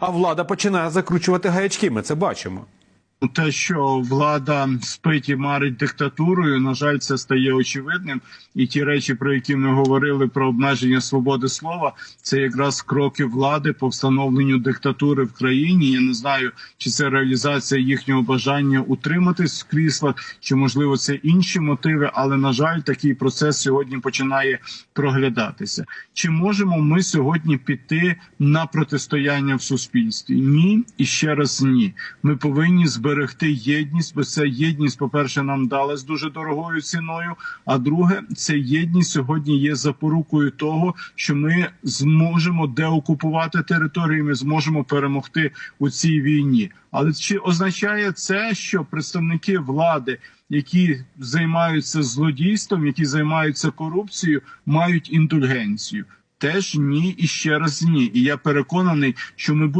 а влада починає закручувати гаячки. Ми це бачимо. Те, що влада спить і марить диктатурою, на жаль, це стає очевидним. І ті речі, про які ми говорили про обмеження свободи слова, це якраз кроки влади по встановленню диктатури в країні. Я не знаю, чи це реалізація їхнього бажання утриматись в кріслах, чи можливо це інші мотиви. Але на жаль, такий процес сьогодні починає проглядатися. Чи можемо ми сьогодні піти на протистояння в суспільстві? Ні, і ще раз ні. Ми повинні зберегти єдність, бо ця єдність, по перше, нам далась дуже дорогою ціною. А друге, ця єдність сьогодні є запорукою того, що ми зможемо деокупувати території, ми зможемо перемогти у цій війні. Але чи означає це, що представники влади, які займаються злодійством, які займаються корупцією, мають індульгенцію? Теж ні, і ще раз ні. І я переконаний, що ми будемо.